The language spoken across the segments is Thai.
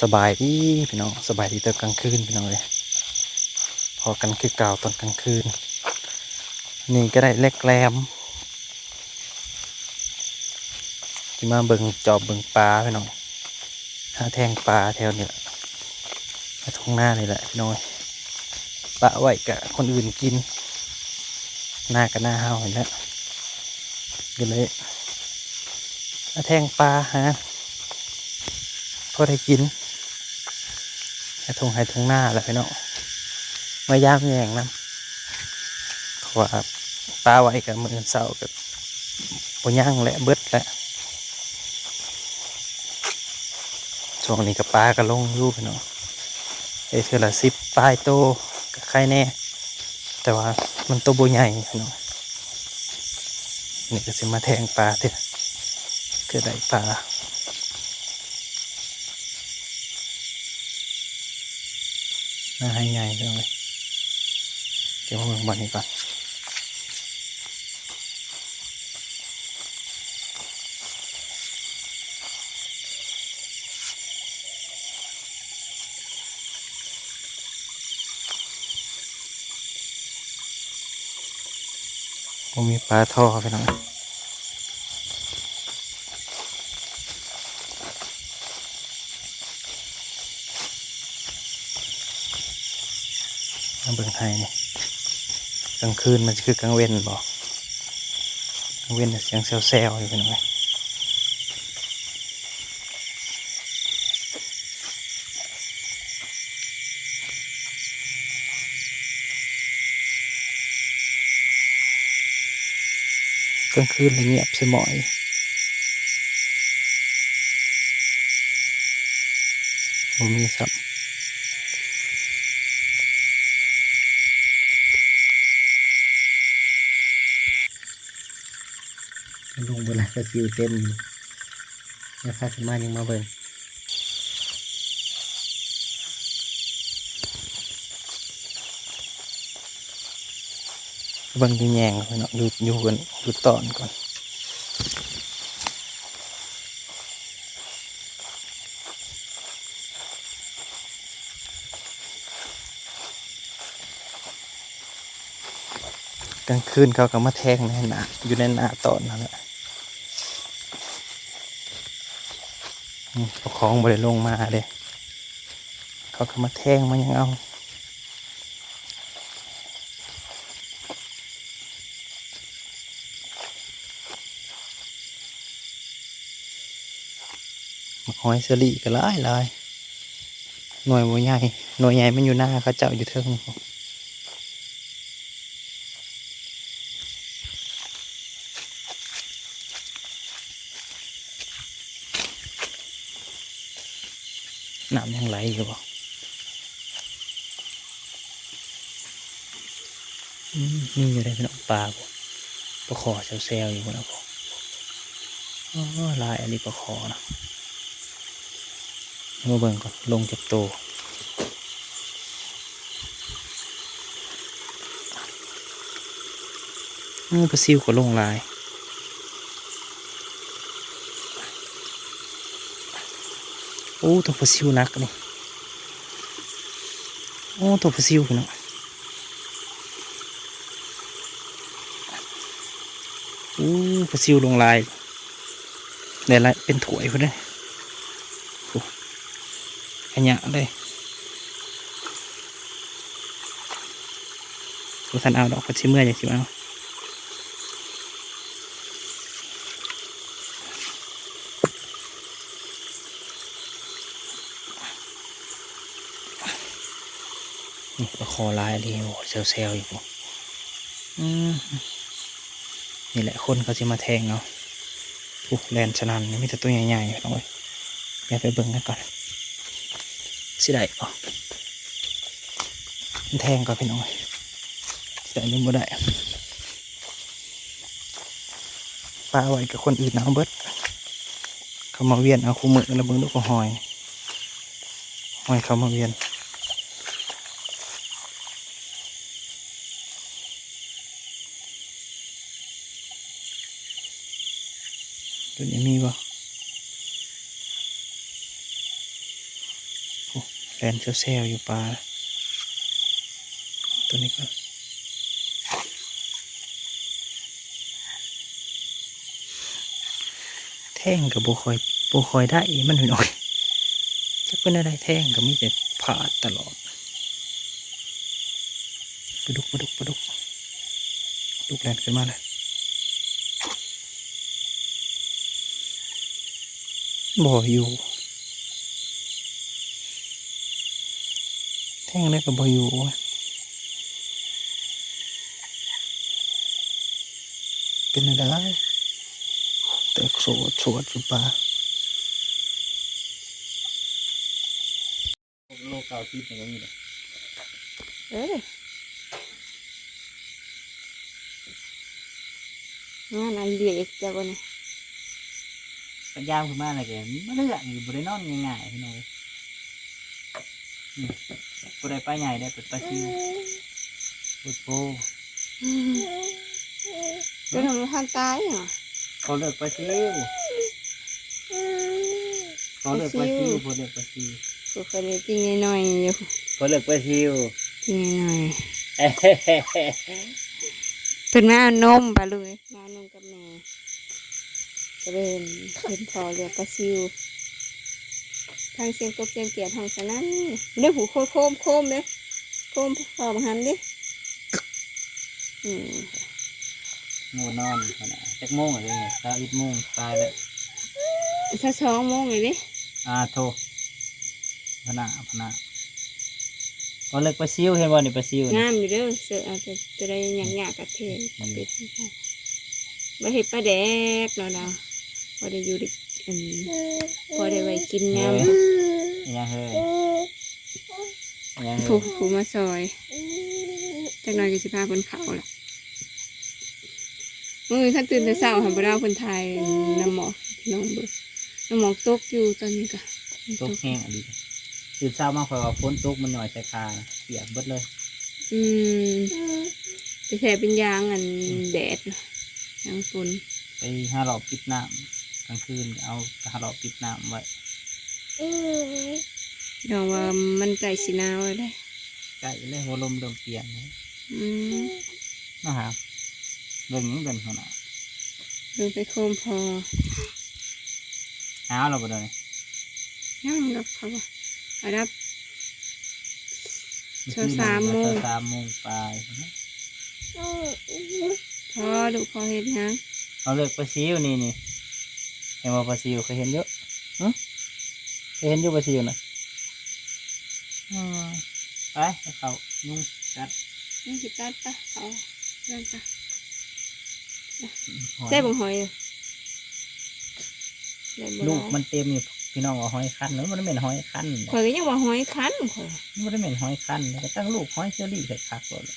สบายดีพี่น้องสบายดีตอนกลางคืนพี่น้องเลยพอกันคือเก่าตอนกลางคืน นี่ก็ได้เล็กแรมที่มาเบิงจอบเบิงปลาพี่น้องหาแทงปลาแถวนี้แหละมาทุ่งหน้านี่แหละพี่น้องปลาไว้กับคนอื่นกิน หน้ากับหน้าเฮาเห็นแล้วก็เลยหาแทงปลาฮะพอได้กิน ให้ทงให้ทงหน้าแหละพี่น้องมายามแยงนะเพราะว่าปลาไว้กับมือเสากับปย่างและเบิดและช่วงนี้กับปลาก็ลงอยู่พี่น้องเอยเทือละสิบปลายโตกับใครแน่ แต่ว่ามันโตวบ่ใหญ่พี่น้องนี่ก็สิมาแทงปลาเถอะเกิดได้ปลา น่าให้ใหญ่จังเลยเดี๋ยวมาเบิ่งบอลนี้ก่อนผมมีปลาท่อไปหน่อย เบิ่งไทยนี่กลางคืนมันคือกลางเว้นบอกกลางเว้นเสียงแซวๆอยู่เป็นไงกลางคืนเลยเงียบสมอยบ่มีสับ ลงบนไหน ก็ซิวเต็มอยู่แล้วข้ามายังมาเบิ่งเบิ่งดูแยงก่อนเนาะอยู่อยู่กันอยู่ตอนก่อนกลางคืนเขาก็มาแทงในหนาอยู่ในหนาตอนนั่นแหละ อืมเอาของบริลงมาเลย เขาก็มาแทงมันยังเอาหอยสลีก็หลายหลายหน่วยบัวใหญ่หน่วยใหญ่มันอยู่หน้าเขาเจ้าอยู่เทิง น้ำยังไหลอยู่บ่มนี่อยู่ได้เป็นอปลาบ่ปลาขอเซลๆอยู่นะบ่อ๋อลายอันนี้ปลาขอนะมาเบิ่งก่อนลงจากโตวอืมปลาซิวก็ลงลาย โอ้ตัวปลาซิวนักนี่โอ้ตัวปลาซิวพี่น้องโอ้ปลาซิวลงลายเดี๋ยวละเป็นถวยพุ่นเลยโอ้อันเนี้เลยดูทันเอาดอกก็ชิเมื่อยอย่างชิเอา นี่ปลาคอลายดีโอ้เซลเซลอยู่บ่อืมนี่แหละคนเขาจะมาแทงเนาะโอ้แลนชนันนี่มีแต่ตัวใหญ่ๆพี่น้องเว้ยเดี๋ยวไปเบิ่งกันก่อนสิได้ปะแทงก่อนพี่น้องเว้ยสิได้หรือบ่ได้ปลาไว้กับคนอื่นเอาเบิดเขามาเวียนเอาคู่มือแล้วเบิ่งลูกก็หอยหอยเขามาเวียน ตัวนี้มีบ่แฟนเซลๆอยู่ปลาตัวนี้ก็แท่งกับโบคอยโบคอยได้มันหน่อยจะเป็นอะไรแท่งก็มีแต่ผ่าดตลอดปลาดุกปลาดุกปลาดุกดุกแลนขึ้นมาเลย บ่อยู่ แท่งได้กับบอยู่วะเป็นอะไรแต่โสดโสดอยู่ป่าโลกเก่าที่มันก็มีเลยเอ้ยงานอันเดียกจ้ะวันนี้ ปัญญามขึ้นมาอะไรแกมันเลือกอยู่บริโนอนง่ายๆพี่น้องอืมบริไปใหญ่ได้เป็นปลาชิวปุดโพจะทำท่านตายเหรอเขาเลือกปลาชิวเขาเลือกปลาชิวเขาเลือกปลาชิวกูเคยได้จริงหน่อยๆอยู่เขาเลือกปลาชิวจริงหน่อยๆเป็นแม่เอานมปะลูกเอ้ยมาเอานมกับแม่ก็ เดินเห็นพอเรียกปลาซิวทางเสียงกบเสียงเกียดห้องสนั่นเด้อหูโคโคมโคมเลยโคมพอมาหันดิอืมงูนอนขนาดจักโมงอะไรเนี่ยตาอิดโมงตายแล้วสักสองโมงเลยดิอ่าโทพนาพนาก็เลิกปลาซิวเห็นบ่นี่ปลาซิวนี่งามอยู่เด้อเสือเอาจะจะได้หยังหยากกับเทศปิดมาเห็ดปลาแดกเนาะดาว พอได้อยู่ดิอืมพอได้ไว้กินน้เฮ้ยอิหยังเฮ้ยอิหยังำเฮ้ผูยผูมาซอยจากหน่อยก็สิพาคนเขาแหละมื่อขั้นตื่นแต่เช้าหันไปดาวคนไทยน้ำหมอกพี่น้องเบิกน้ำหมอกตกอยู่ตอนนี้ก็ตกแห้งอะดีตื่นเช้ามาคอยว่าฝนตกมันหน่อยใส่คาเปียกเบิดเลยอืมจะแช่เป็นยางอันแดดเนาะยางฝนไปหาหลอบปิดน้ำ กลางคืนเอาหาหลอบปิดน้ำไว้ดองว่ามันใจสิหนาวเลยใกล้เลยหัวลมเริ่มเปลี่ยนเลยอืมนะครับเรื่องนี้เป็นขนาดดูไปโคมพอหาเราไปเลยยังรับเขาว่าอารับมื่อเช้าคืนสามโมงเช้าสามโมงปลายพอดูพอเห็นยังเอาเลือกปลาซิวนี่นี่ เห็นว่าปลาซิวเคยเห็นเยอะฮะเคยเห็นอยู่ปลาซิวนะอืมไปให้เขานุ่งกัดนี่สิตัดปะเอาเริ่มปะหอยใส่บังหอยอยู่ได้บ่ลูกล่ะมันเต็มอยู่พี่น้องเอาหอยคั้นแล้วมันไม่เป็นหอยคั้นข่อยก็ยังว่าหอยคันข่อยมันไม่ได้เป็นหอยคั้นแล้วก็ตั้งลูกหอยเชอรี่ใส่คักหมดเลย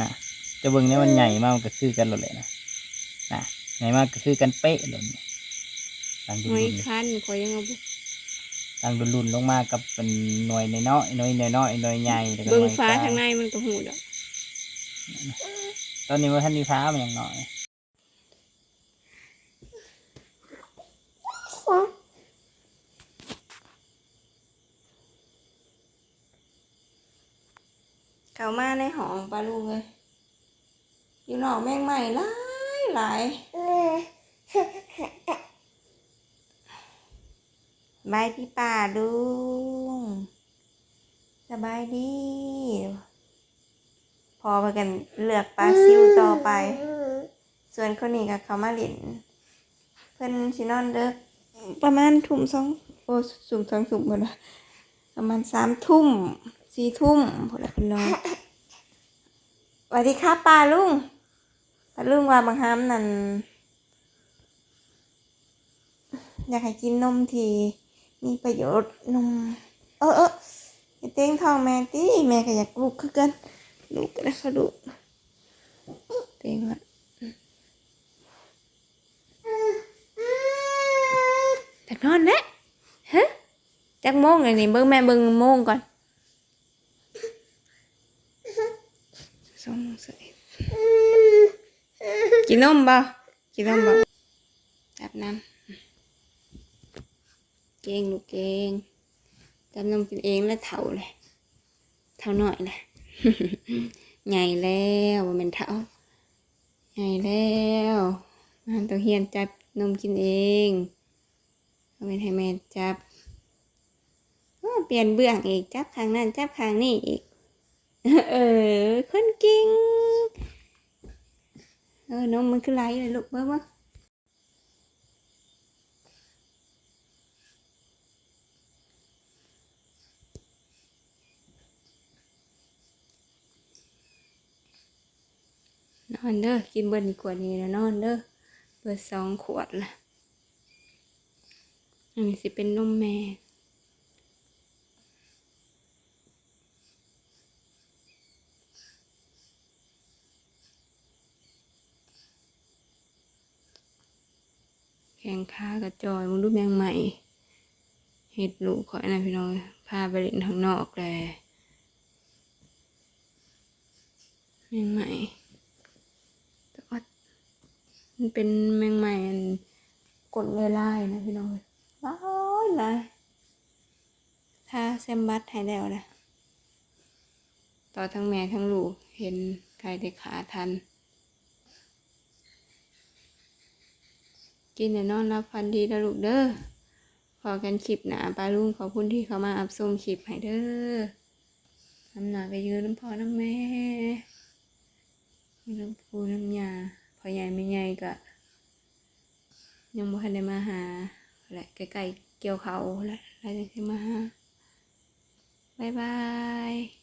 น่ะ จะเบิ่งเนี่ยมันใหญ่มากมันก็คือกันหมดเลยนะ น่ะใหญ่มากก็คือกันเป๊ะเลยนี่ตั้งดุหอยนคันข่อยยังเอาบ่ๆตั้งดุนๆลงมากับเป็นหน่วยน้อยๆหน่วยน้อยๆหน่วยใหญ่แล้วก็หเบิ่งน่วยฟ้ากล ทางในมันก็หูดอกตอนนี้ว่าท่านมีฟ้ามันยังน้อยเข้ามาในห้องปลาลูกเลยอยู่นอกแมงใหม่หลายหลายส บายดีป่าลุงสบายดี พอไปกันเลือกปลาซิวต่อไป ส่วนคนนี้ก็เขามาหลิน เพิ่นชินอนเด็กประมาณทุ่มสองโอ้สุ่มสองสุ่มหมดละประมาณสามทุ่มสี่ทุ่มพอล้วเพิ่นนอนสวัสดีครับป้าลุงป้าลุงว่าบางครั้งนั่น อยากให้กินนมที่มีประโยชน์นม เออเออเต้งท้องแม่ตีแม่ก็อยากลูกคือกันลูกก็ได้ค่ะลูกเต้งละแต่นอนแล้วฮะจักโมงเลยนี่เบิ่งแม่เบิ่งโมงก่อนสองโมงสิกินนมบ่กินนมบ่อาบน้ำ ก่งลูกเก่งจับนมกินเองแล้วเท่าเลยเท่าหน่อยเลยใหญ่แล้วแมันเท่าใหญ่แล้วมันต้องเฮียนจับนมกินเองเอาเป็นให้แม่จับเปลี่ยนเบื้องอีกจับข้งนั้นจับข้งนี้อีก เออคนเก่งเออนมมันคือไหลเลยลูกเบ้อ เบ้อนอนเด้อกินเบิร์นขวดนี้นะนอนเด้อเบิร์สองขวดละอันนี้สิเป็นนมแม่แข่งขากระจอยมึงดูแมงใหม่เห็ดลูกข่อยนะพี่น้องพาไปเล่นข้างนอกเลยแมงใหม่ มันเป็นแมงใหม่อันกดเลยลายนะพี่น้องลายลายถ้าแซมบัตให้แล้วนะต่อทั้งแม่ทั้งลูกเห็นใครได้ขาทัน กินแต่นอนรับฟันดีนะลูกเด้อพอกันคลิปหนาปลาลุงขอบคุณที่เขามาอับชมคลิปให้เด้อน้ำหนาก็ยืนน้ำพอน้ำแม่น้ำปูน้ำยา อใหญ่ไม่ใหญ่ก็ยังบ่ทันได้มาหาแหละใกล้ๆเกี่ยวเขาแหละแล้วจะมาหาบ๊ายบาย